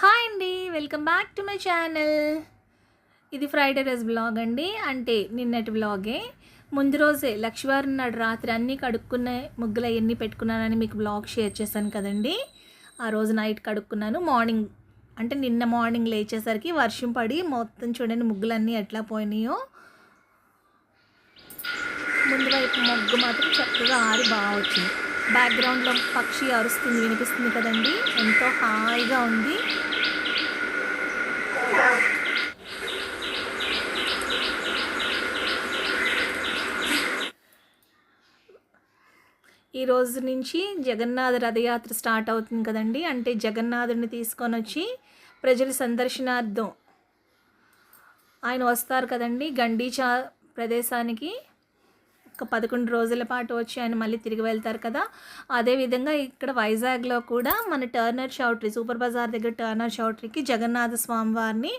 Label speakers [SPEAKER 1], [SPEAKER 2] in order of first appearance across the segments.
[SPEAKER 1] Hi అండి welcome back to my channel. ఇది Friday రోజు బ్లాగ్ అండి. అంటే నిన్నటి బ్లాగే. ముందు రోజే లక్ష్మీవారం నాడు రాత్రి అన్నీ కడుక్కున్నాయి ముగ్గులు అవన్నీ పెట్టుకున్నానని మీకు బ్లాగ్ షేర్ చేశాను కదండి. ఆ రోజు నైట్ కడుక్కున్నాను. మార్నింగ్ అంటే నిన్న మార్నింగ్ లేచేసరికి వర్షం పడి మొత్తం చూడండి ముగ్గులన్నీ ఎట్లా పోయినాయో. ముందు వైపు మొగ్గు మాత్రం చక్కగా ఆరి బాగా వచ్చింది. బ్యాక్గ్రౌండ్లో పక్షి అరుస్తుంది వినిపిస్తుంది కదండి. ఎంతో హాయిగా ఉంది. ఈ రోజు నుంచి జగన్నాథ రథయాత్ర స్టార్ట్ అవుతుంది కదండి. అంటే జగన్నాథుడిని తీసుకొని వచ్చి ప్రజల సందర్శనార్థం ఆయన వస్తారు కదండి. గండీచా ప్రదేశానికి పదకొండు రోజుల పాటు వచ్చి ఆయన మళ్ళీ తిరిగి వెళ్తారు కదా. అదేవిధంగా ఇక్కడ వైజాగ్లో కూడా మన టర్నర్ చౌట్రీ సూపర్ బజార్ దగ్గర టర్నర్ చౌట్రీకి జగన్నాథ స్వామి వారిని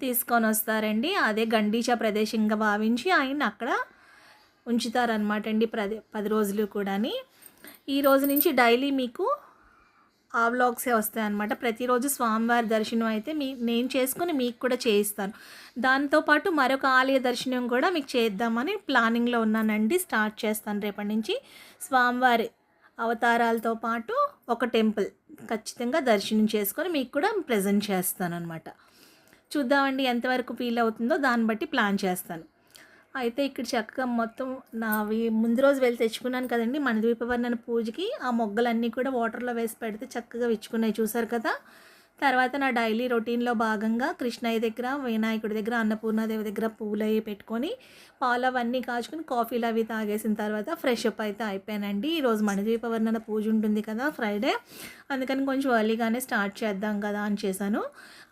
[SPEAKER 1] తీసుకొని వస్తారండి. అదే గండీచా ప్రదేశంగా భావించి ఆయన అక్కడ ఉంచుతారనమాట అండి ప్రది పది రోజులు కూడాని. ఈ రోజు నుంచి డైలీ మీకు ఆ వ్లాగ్సే వస్తాయన్నమాట. ప్రతిరోజు స్వామివారి దర్శనం అయితే మీ నేను చేసుకుని మీకు కూడా చేయిస్తాను. దాంతోపాటు మరొక ఆలయ దర్శనం కూడా మీకు చేద్దామని ప్లానింగ్లో ఉన్నానండి. స్టార్ట్ చేస్తాను రేపటి నుంచి స్వామివారి అవతారాలతో పాటు ఒక టెంపుల్ ఖచ్చితంగా దర్శనం చేసుకొని మీకు కూడా ప్రజెంట్ చేస్తాను అనమాట చూద్దామండి ఎంతవరకు ఫీల్ అవుతుందో దాన్ని బట్టి ప్లాన్ చేస్తాను. అయితే ఇక్కడ చక్కగా మొత్తం నావి ముందు రోజు వెళ్ళి తెచ్చుకున్నాను కదండి మన ద్వీపవర్ణన పూజకి. ఆ మొగ్గలన్నీ కూడా వాటర్లో వేసి పెడితే చక్కగా విచ్చుకున్నాయి. చూసారు కదా? తర్వాత నా డైలీ రొటీన్లో భాగంగా కృష్ణయ్య దగ్గర వినాయకుడి దగ్గర అన్నపూర్ణాదేవి దగ్గర పూలు అవి పెట్టుకొని పాలు అవన్నీ కాచుకొని కాఫీలు అవి తాగేసిన తర్వాత ఫ్రెష్ అప్ అయితే అయిపోయానండి. ఈరోజు మణిద్వీపవర్ణన పూజ ఉంటుంది కదా ఫ్రైడే అందుకని కొంచెం ఎర్లీగానే స్టార్ట్ చేద్దాం కదా అని చేశాను.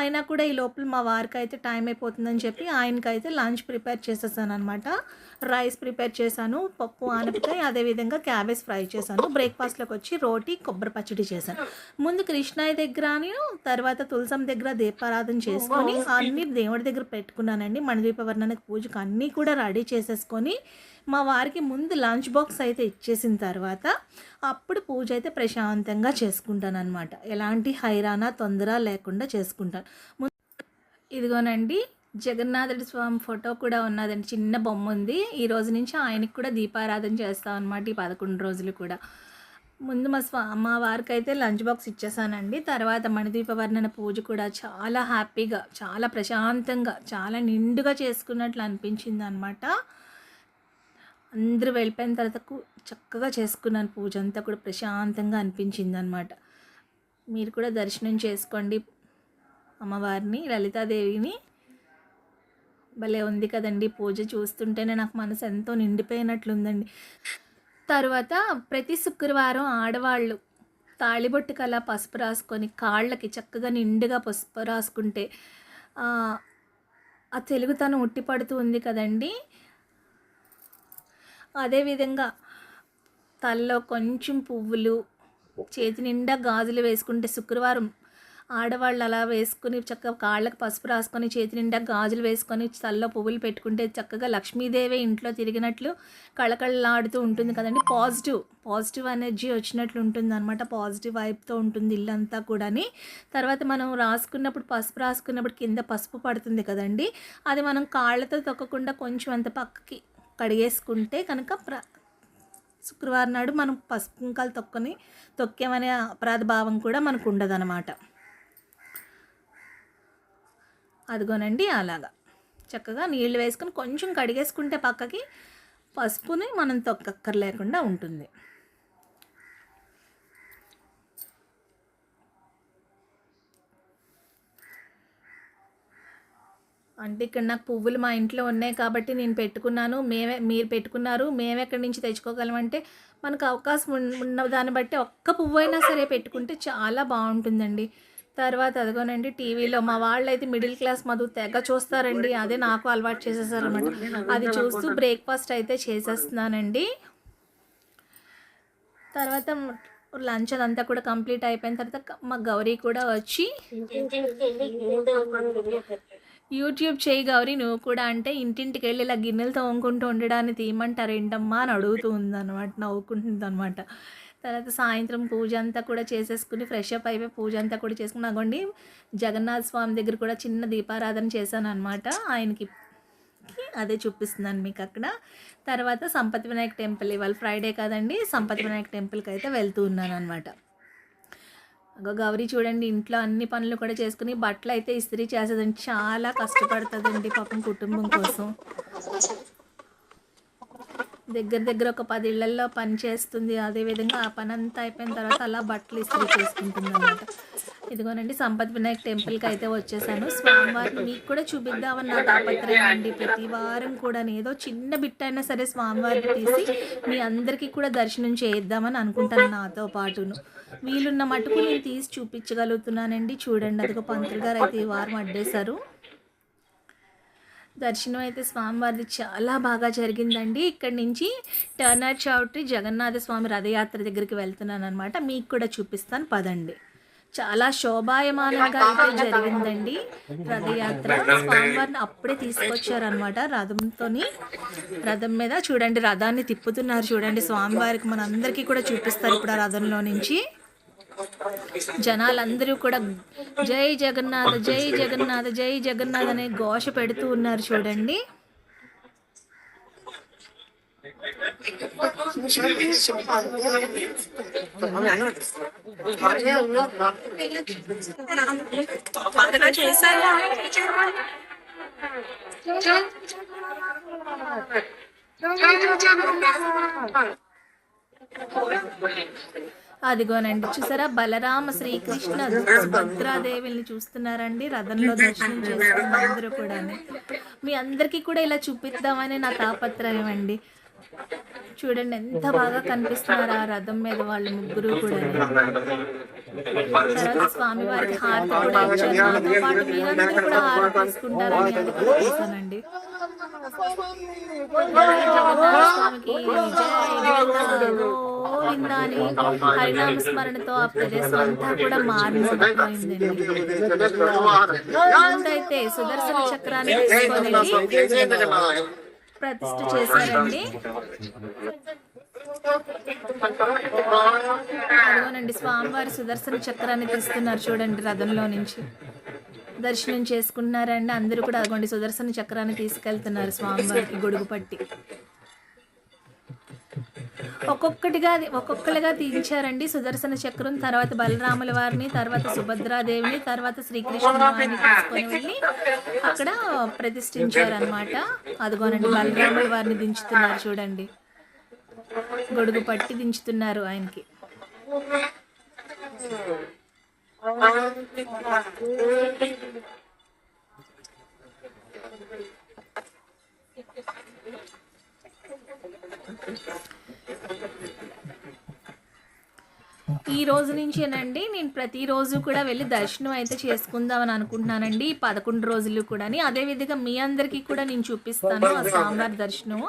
[SPEAKER 1] అయినా కూడా ఈ లోపల మా వారికి అయితే టైం అయిపోతుందని చెప్పి ఆయనకైతే లంచ్ ప్రిపేర్ చేసేసాను అనమాట రైస్ ప్రిపేర్ చేశాను పప్పు ఆనపకాయ అదేవిధంగా క్యాబేజ్ ఫ్రై చేశాను. బ్రేక్ఫాస్ట్లోకి వచ్చి రోటీ కొబ్బరి పచ్చడి చేశాను. ముందు కృష్ణయ్య దగ్గర తర్వాత తులసం దగ్గర దీపారాధన చేసుకొని అన్ని దేవుడి దగ్గర పెట్టుకున్నానండి. మణిదీప వర్ణనకి పూజకు అన్నీ కూడా రెడీ చేసేసుకొని మా వారికి ముందు లంచ్ బాక్స్ అయితే ఇచ్చేసిన తర్వాత అప్పుడు పూజ అయితే ప్రశాంతంగా చేసుకుంటాను అనమాట ఎలాంటి హైరానా తొందర లేకుండా చేసుకుంటాను. ఇదిగోనండి జగన్నాథుడి స్వామి ఫోటో కూడా ఉన్నదండి. చిన్న బొమ్మ ఉంది. ఈ రోజు నుంచి ఆయనకి కూడా దీపారాధన చేస్తాం అనమాట ఈ పదకొండు రోజులు కూడా. ముందు మా స్వా అమ్మవారికి అయితే లంచ్ బాక్స్ ఇచ్చేసానండి. తర్వాత మణిదీప వర్ణన పూజ కూడా చాలా హ్యాపీగా చాలా ప్రశాంతంగా చాలా నిండుగా చేసుకున్నట్లు అనిపించింది అనమాట అందరూ వెళ్ళిపోయిన తర్వాత చక్కగా చేసుకున్నాను పూజ అంతా కూడా ప్రశాంతంగా అనిపించింది అనమాట మీరు కూడా దర్శనం చేసుకోండి అమ్మవారిని లలితాదేవిని. భలే ఉంది కదండి పూజ చూస్తుంటేనే నాకు మనసు ఎంతో నిండిపోయినట్లుందండి. తర్వాత ప్రతి శుక్రవారం ఆడవాళ్ళు తాళిబొట్టుకు అలా పసుపు రాసుకొని కాళ్ళకి చక్కగా నిండుగా పసుపు రాసుకుంటే ఆ, ఆ తెలుగుతనం ఉట్టిపడుతూ ఉంది కదండి. అదేవిధంగా తలలో కొంచెం పువ్వులు చేతి నిండా గాజులు వేసుకుంటే శుక్రవారం ఆడవాళ్ళు అలా వేసుకుని చక్కగా కాళ్ళకు పసుపు రాసుకొని చేతి నిండా గాజులు వేసుకొని తలలో పువ్వులు పెట్టుకుంటే చక్కగా లక్ష్మీదేవి ఇంట్లో తిరిగినట్లు కళకళలాడుతూ ఉంటుంది కదండి. పాజిటివ్ పాజిటివ్ ఎనర్జీ వచ్చినట్లు ఉంటుంది అనమాట పాజిటివ్ వైబ్తో ఉంటుంది ఇల్లంతా కూడాని. తర్వాత మనం రాసుకున్నప్పుడు పసుపు రాసుకున్నప్పుడు కింద పసుపు పడుతుంది కదండి. అది మనం కాళ్ళతో తొక్కకుండా కొంచెం అంత పక్కకి కడిగేసుకుంటే కనుక ప్ర శుక్రవారం నాడు మనం పసుపు కుంకాలు తొక్కని తొక్కామనే అపరాధ భావం కూడా మనకు ఉండదన్నమాట. అదిగోనండి అలాగా. చక్కగా నీళ్ళు వేసుకొని కొంచెం కడిగేసుకుంటే పక్కకి పసుపుని మనం తొక్కక్కర్లేకుండా ఉంటుంది. అంటే ఇక్కడ నాకు పువ్వులు మా ఇంట్లో ఉన్నాయి కాబట్టి నేను పెట్టుకున్నాను. మేమే మీరు పెట్టుకున్నారు. మేము ఎక్కడి నుంచి తెచ్చుకోగలమంటే మనకు అవకాశం ఉన్న దాన్ని బట్టి ఒక్క పువ్వు అయినా సరే పెట్టుకుంటే చాలా బాగుంటుందండి. తర్వాత అదిగోనండి టీవీలో మా వాళ్ళు అయితే మిడిల్ క్లాస్ మధు తెగ చూస్తారండి. అదే నాకు అలవాటు చేసేసారనమాట అది చూస్తూ బ్రేక్ఫాస్ట్ అయితే చేసేస్తున్నానండి. తర్వాత లంచ్ అదంతా కూడా కంప్లీట్ అయిపోయిన తర్వాత మా గౌరీ కూడా వచ్చి యూట్యూబ్ చేయి గౌరీ నువ్వు కూడా అంటే ఇంటింటికి వెళ్ళి ఇలా గిన్నెలు తోముకుంటూ ఉండడాన్ని తీయమంటారు ఏంటమ్మా అని అడుగుతూ ఉందన్నమాట నవ్వుకుంటుంది అనమాట తర్వాత సాయంత్రం పూజ అంతా కూడా చేసేసుకుని ఫ్రెష్ అప్ అయిపోయి పూజ అంతా కూడా చేసుకుని అగోండి జగన్నాథ స్వామి దగ్గర కూడా చిన్న దీపారాధన చేశాను అనమాట ఆయనకి అదే చూపిస్తున్నాను మీకు అక్కడ. తర్వాత సంపత్ వినాయక్ టెంపుల్ ఇవాళ ఫ్రైడే కదండి సంపత్ వినాయక్ టెంపుల్కి అయితే వెళ్తూ ఉన్నాను అనమాట అగో గౌరీ చూడండి ఇంట్లో అన్ని పనులు కూడా చేసుకుని బట్టలు అయితే ఇస్త్రీ చేసేదండి. చాలా కష్టపడుతుందండి పాపం కుటుంబం కోసం. దగ్గర దగ్గర ఒక పది ఇళ్ళలో పని చేస్తుంది. అదేవిధంగా ఆ పని అంతా అయిపోయిన తర్వాత అలా బట్టలు ఇస్త్రీ చేసుకుంటుంది అనమాట ఇదిగోనండి సంపత్ వినాయక్ టెంపుల్కి అయితే వచ్చేసాను. స్వామివారిని మీకు కూడా చూపిద్దామని నా తాపత్రయం అండి. ప్రతి వారం కూడా ఏదో చిన్న బిట్ అయినా సరే స్వామివారిని తీసి మీ అందరికీ కూడా దర్శనం చేద్దామని అనుకుంటాను నాతో పాటును. వీలున్న మటుకు నేను తీసి చూపించగలుగుతున్నానండి. చూడండి అదిగో పంతులు గారు అయితే ఈ వారం అడ్డేశారు. దర్శనం అయితే స్వామివారిది చాలా బాగా జరిగిందండి. ఇక్కడి నుంచి టర్నర్ చౌట్రీ జగన్నాథ స్వామి రథయాత్ర దగ్గరికి వెళ్తున్నాను అనమాట మీకు కూడా చూపిస్తాను. పదండి. చాలా శోభాయమానంగా అయితే జరిగిందండి రథయాత్ర. స్వామివారిని అప్పుడే తీసుకొచ్చారనమాట రథంతోని. రథం మీద చూడండి రథాన్ని తిప్పుతున్నారు చూడండి. స్వామివారికి మనందరికీ కూడా చూపిస్తారు ఇప్పుడు ఆ రథంలో నుంచి. జనాలందరూ కూడా జై జగన్నాథ జై జగన్నాథ జై జగన్నాథ్ అనే ఘోష పెడుతూ ఉన్నారు చూడండి. అదిగోనండి చూసారా? బలరామ శ్రీకృష్ణ భద్రాదేవిని చూస్తున్నారండి. రథంలో దర్శనం చేస్తున్న అందరూ కూడా మీ అందరికీ కూడా ఇలా చూపిద్దామని నా తాపత్రయం అండి. చూడండి ఎంత బాగా కనిపిస్తున్నారు ఆ రథం మీద వాళ్ళు ముగ్గురు కూడా తర్వాత స్వామి వారికి హారతి కూడా ఇచ్చారు. నాతో పాటు మీరందరూ కూడా హారతి తీసుకుంటారని అది కూడా స్వామికి హరినామ స్మరణతో ఆ ప్రదేశం అంతా కూడా మారిపోయిందండి అయితే సుదర్శన చక్రాన్ని తీసుకొని ప్రతిష్ఠ చేశారండి అదిగోనండి స్వామివారి సుదర్శన చక్రాన్ని తీస్తున్నారు చూడండి రథంలో నుంచి. దర్శనం చేసుకున్నారండి అందరూ కూడా అగోండి సుదర్శన చక్రాన్ని తీసుకెళ్తున్నారు స్వామివారికి గొడుగు పట్టి ఒక్కొక్కటిగా ఒక్కొక్కరిగా తీయించారండి సుదర్శన చక్రం. తర్వాత బలరాముల వారిని తర్వాత సుభద్రాదేవిని తర్వాత శ్రీకృష్ణ తీసుకొని వెళ్ళి అక్కడ ప్రతిష్ఠించారు అనమాట అదిగోనండి బలరాముల వారిని దించుతున్నారు చూడండి. గొడుగు పట్టి దించుతున్నారు ఆయనకి. ఈ రోజు నుంచేనండి నేను ప్రతిరోజు కూడా వెళ్ళి దర్శనం అయితే చేసుకుందామని అనుకుంటున్నానండి ఈ పదకొండు రోజులు కూడా అదేవిధంగా మీ అందరికీ కూడా నేను చూపిస్తాను ఆ స్వామివారి దర్శనం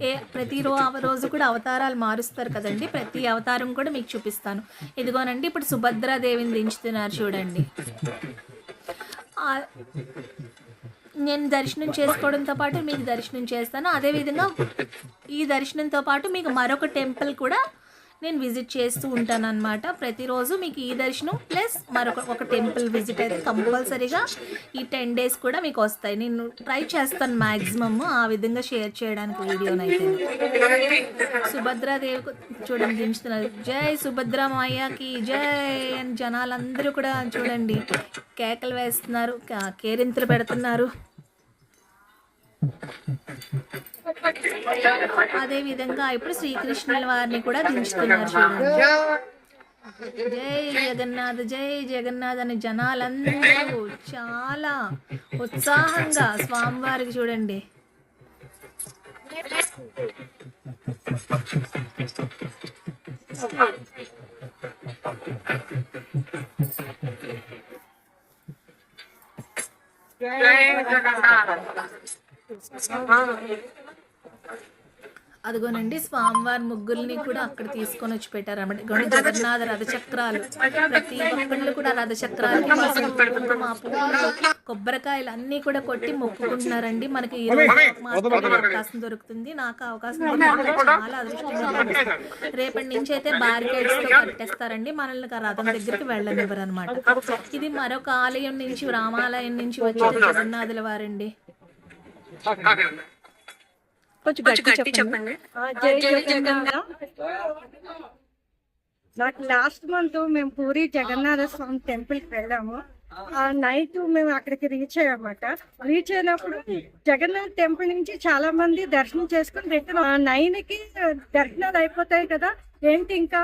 [SPEAKER 1] ఏ ప్రతి రోజు కూడా అవతారాలు మారుస్తారు కదండి. ప్రతి అవతారం కూడా మీకు చూపిస్తాను. ఇదిగోనండి ఇప్పుడు సుభద్రాదేవిని దించుతున్నారు చూడండి. నేను దర్శనం చేసుకోవడంతో పాటు మీకు దర్శనం చేస్తాను. అదేవిధంగా ఈ దర్శనంతో పాటు మీకు మరొక టెంపుల్ కూడా నేను విజిట్ చేస్తూ ఉంటాను అనమాట ప్రతిరోజు మీకు ఈ దర్శనం ప్లస్ మరొక ఒక టెంపుల్ విజిట్ అయితే కంపల్సరీగా ఈ టెన్ డేస్ కూడా మీకు వస్తాయి. నేను ట్రై చేస్తాను మ్యాక్సిమమ్ ఆ విధంగా షేర్ చేయడానికి వీడియోనైతే. సుభద్రాదేవి చూడండి దించుతున్నారు. జై సుభద్రమాయకి జై అని జనాలందరూ కూడా చూడండి. కేకలు వేస్తున్నారు కేరింతలు పెడుతున్నారు. అదే విధంగా ఇప్పుడు శ్రీకృష్ణుల వారిని కూడా దించుతున్నారు జై జగన్నాథ్ జై జగన్నాథ్ అని జనాలందరూ చాలా ఉత్సాహంగా స్వామివారికి చూడండి. జై జగన్నాథ్. అదిగోనండి స్వామివారి ముగ్గుల్ని కూడా అక్కడ తీసుకొని వచ్చి పెట్టారు అనమాట గౌడ జగన్నాథ రథచక్రాలు. ప్రతి ఒక్కళ్ళు కూడా రథచక్రాలకి పువ్వులు కొబ్బరికాయలు అన్నీ కూడా కొట్టి మొక్కుకుంటున్నారండి. మనకి ఈ రోజు అవకాశం దొరుకుతుంది. నాకు అవకాశం చాలా అదృష్టంగా. రేపటి నుంచి అయితే బారికేడ్స్తో కట్టేస్తారండి. మనల్ని రథం దగ్గరికి వెళ్ళనివ్వరు అనమాట ఇది మరొక ఆలయం నుంచి రామాలయం నుంచి వచ్చే జగన్నాథుల వారండి.
[SPEAKER 2] కొంచెం గట్టి చెప్పండి.
[SPEAKER 3] ఆ, నాకు లాస్ట్ మంత్ మేము పూరి జగన్నాథ స్వామి టెంపుల్కి వెళ్ళాము. ఆ నైట్ మేము అక్కడికి రీచ్ అయ్యామన్నమాట రీచ్ అయినప్పుడు జగన్నాథ్ టెంపుల్ నుంచి చాలా మంది దర్శనం చేసుకుని రిటర్న్ నైన్కి దర్శనాలు అయిపోతాయి కదా ఏంటి ఇంకా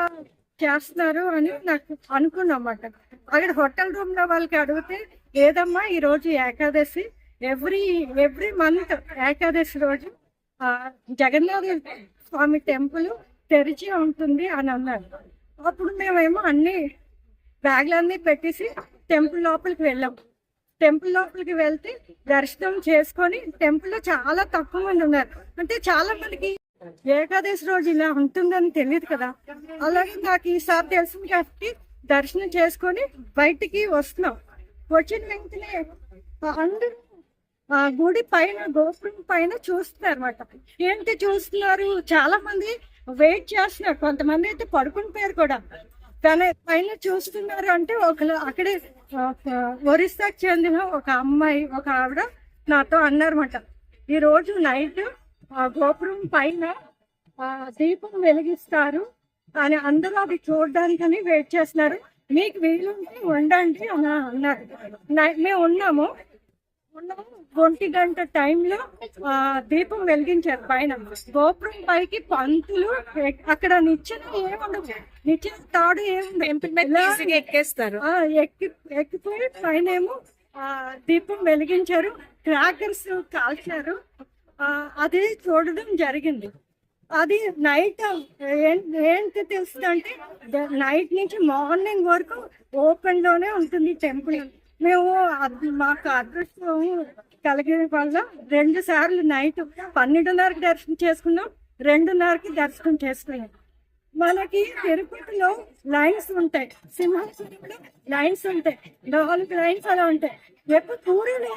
[SPEAKER 3] చేస్తున్నారు అని నాకు అనుకున్నమాట. అక్కడ హోటల్ రూమ్లో వాళ్ళకి అడిగితే లేదమ్మా ఈ రోజు Ekadashi? Every every month Ekadashi రోజు ఆ, జగన్నాథ స్వామి టెంపుల్ తెరిచి ఉంటుంది అని అన్నారు. అప్పుడు మేమేమో అన్ని బ్యాగ్లన్నీ పెట్టేసి టెంపుల్ లోపలికి వెళ్ళాం. టెంపుల్ లోపలికి వెళ్తే దర్శనం చేసుకొని టెంపుల్లో చాలా తక్కువ మంది ఉన్నారు. అంటే చాలా మందికి ఏకాదశి రోజు ఇలా ఉంటుందని తెలియదు కదా. అలాగే నాకు ఈసారి తెలిసింది కాబట్టి దర్శనం చేసుకొని బయటికి వస్తున్నాం. వచ్చిన వెంటనే అందరూ ఆ గుడి పైన గోపురం పైన చూస్తున్నారు అనమాట ఏంటి చూస్తున్నారు? చాలా మంది వెయిట్ చేస్తున్నారు. కొంతమంది అయితే పడుకుని పేరు కూడా. తన పైన చూస్తున్నారు అంటే ఒకరు అక్కడే ఒరిస్సాకు ఒరిస్సాకి చెందిన ఒక అమ్మాయి ఒక ఆవిడ నాతో అన్నారన్నమాట. ఈ రోజు నైట్ ఆ గోపురం పైన ఆ దీపం వెలిగిస్తారు అని అందరూ అది చూడడానికని వెయిట్ చేస్తున్నారు. మీకు వీలుంటే ఉండండి అని అన్నారు. మేము ఉన్నాము. ఒంటి గంట టైంలో ఆ దీపం వెలిగించారు పైన. గోపురం పైకి పంతులు అక్కడ నిచ్చెన ఏముండదు నిచ్చెన తాడు
[SPEAKER 2] ఈజీగా ఎక్కేస్తారు.
[SPEAKER 3] ఎక్కి ఎక్కిపోయి పైన ఏమో ఆ దీపం వెలిగించారు. క్రాకర్స్ కాల్చారు. ఆ, అది చూడడం జరిగింది. అది నైట్ ఏంటి తెలుస్తుందంటే నైట్ నుంచి మార్నింగ్ వరకు ఓపెన్లోనే ఉంటుంది టెంపుల్. మేము మాకు అదృష్టం కలిగిన వల్ల రెండు సార్లు నైట్ పన్నెండున్నరకి దర్శనం చేసుకున్నాం రెండున్నరకి దర్శనం చేసుకున్నాం. మనకి తిరుపతిలో లైన్స్ ఉంటాయి సింహాసనంలో లైన్స్ ఉంటాయి నాలుగు లైన్స్ అలా ఉంటాయి. ఎప్పుడు పూరిలో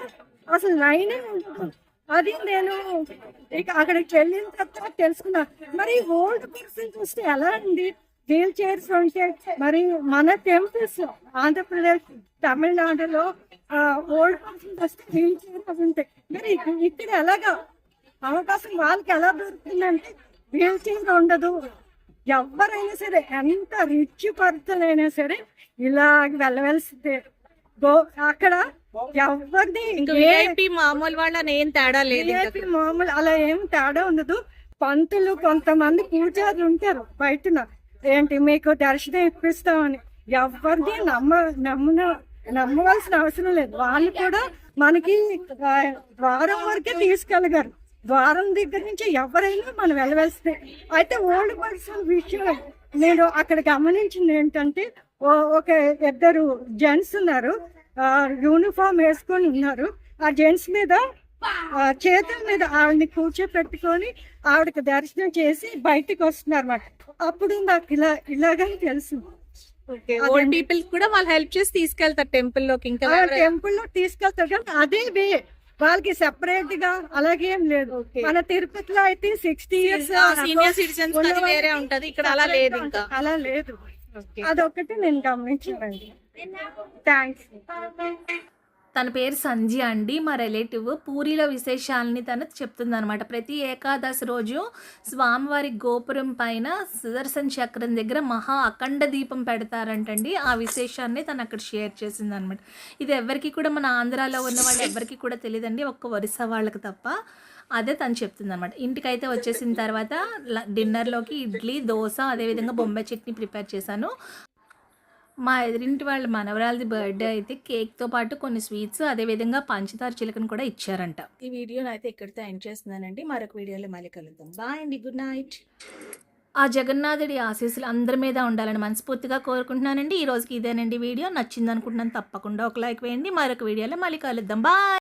[SPEAKER 3] అసలు లైనే ఉంటుంది అది నేను ఇక అక్కడికి వెళ్ళిన తర్వాత తెలుసుకున్నాను మరి ఓల్డ్ పర్సన్ చూస్తే ఎలా ఉంది వీల్ చైర్స్ ఉంటే మరి మన టెంపుల్స్ ఆంధ్రప్రదేశ్ తమిళనాడులో ఓల్డ్ పర్సన్ వస్తే వీల్ చైర్ అవి ఉంటాయి మరి ఇక్క- ఇక్కడ ఎలాగా అవకాశం వాళ్ళకి ఎలా దొరుకుతుందంటే వీల్ చైర్ ఉండదు. ఎవరైనా సరే ఎంత రిచ్ పర్సన్ అయినా సరే ఇలా వెళ్ళవలసిందే. గో అక్కడ ఎవరిది
[SPEAKER 2] మామూలు వాళ్ళని ఏం తేడా లేదు
[SPEAKER 3] మామూలు అలా ఏం తేడా ఉండదు. పంతులు కొంతమంది పూజారులు ఉంటారు బయటన. ఏంటి మీకు దర్శనం ఇప్పిస్తామని ఎవరిని నమ్మ నమ్మున నమ్మవలసిన అవసరం లేదు. వాళ్ళు కూడా మనకి ద్వారం వరకే తీసుకెళ్ళగారు ద్వారం దగ్గర నుంచి ఎవరైనా మనం వెళ్ళవలసిందే అయితే ఓల్డ్ పర్సన్ విషయం నేను అక్కడ గమనించింది ఏంటంటే ఒక ఇద్దరు జెంట్స్ ఉన్నారు. యూనిఫామ్ వేసుకొని ఉన్నారు. ఆ జెంట్స్ మీద చేతుల మీద ఆవిడని కూర్చోపెట్టుకొని ఆవిడకి దర్శనం చేసి బయటకు వస్తున్నారు అన్నమాట అప్పుడు నాకు ఇలా ఇలాగని తెలుసు.
[SPEAKER 2] ఓల్డ్ పీపుల్ కూడా వాళ్ళు హెల్ప్ చేసి తీసుకెళ్తారు టెంపుల్లోకి. ఇంకా
[SPEAKER 3] టెంపుల్లో తీసుకెళ్తారు కానీ అదే వే. వాళ్ళకి సెపరేట్గా అలాగే ఏం లేదు. మన తిరుపతిలో అయితే సిక్స్టీ ఇయర్స్
[SPEAKER 2] సీనియర్ సిటిజన్స్ వేరే ఉంటది. ఇక్కడ అలా లేదు ఇంకా.
[SPEAKER 3] అలా లేదు. అదొకటి నేను గమనించానండి. థ్యాంక్స్
[SPEAKER 1] తన పేరు సంజీ అండి. మా రిలేటివ్ పూరిలో విశేషాలని తను చెప్తుందనమాట ప్రతి ఏకాదశి రోజు స్వామివారి గోపురం పైన సుదర్శన్ చక్రం దగ్గర మహా అఖండ దీపం పెడతారంటండి. ఆ విశేషాన్ని తను అక్కడ షేర్ చేసింది అనమాట ఇది ఎవరికి కూడా మన ఆంధ్రాలో ఉన్న వాళ్ళు ఎవరికి కూడా తెలియదండి. ఒక్క ఒరిస్సా వాళ్ళకి తప్ప అదే తను చెప్తుంది అనమాట ఇంటికైతే వచ్చేసిన తర్వాత డిన్నర్లోకి ఇడ్లీ దోశ అదేవిధంగా బొంబాయి చట్నీ ప్రిపేర్ చేశాను. మా ఎదురింటి వాళ్ళ మనవరాలది బర్త్డే అయితే కేక్తో పాటు కొన్ని స్వీట్స్ అదేవిధంగా పంచదార చిలకను కూడా ఇచ్చారంట. ఈ వీడియోని అయితే ఇక్కడితో ఎండ్ చేస్తున్నానండి. మరొక వీడియోలో మళ్ళీ కలుద్దాం. బాయ్ అండి. Good night. ఆ జగన్నాథుడి ఆశీస్సులు అందరి మీద ఉండాలని మనస్ఫూర్తిగా కోరుకుంటున్నానండి. ఈ రోజుకి ఇదేనండి వీడియో. నచ్చింది అనుకుంటున్నాను తప్పకుండా ఒక లైక్ వేయండి. మరొక వీడియోలో మళ్ళీ కలుద్దాం. బాయ్.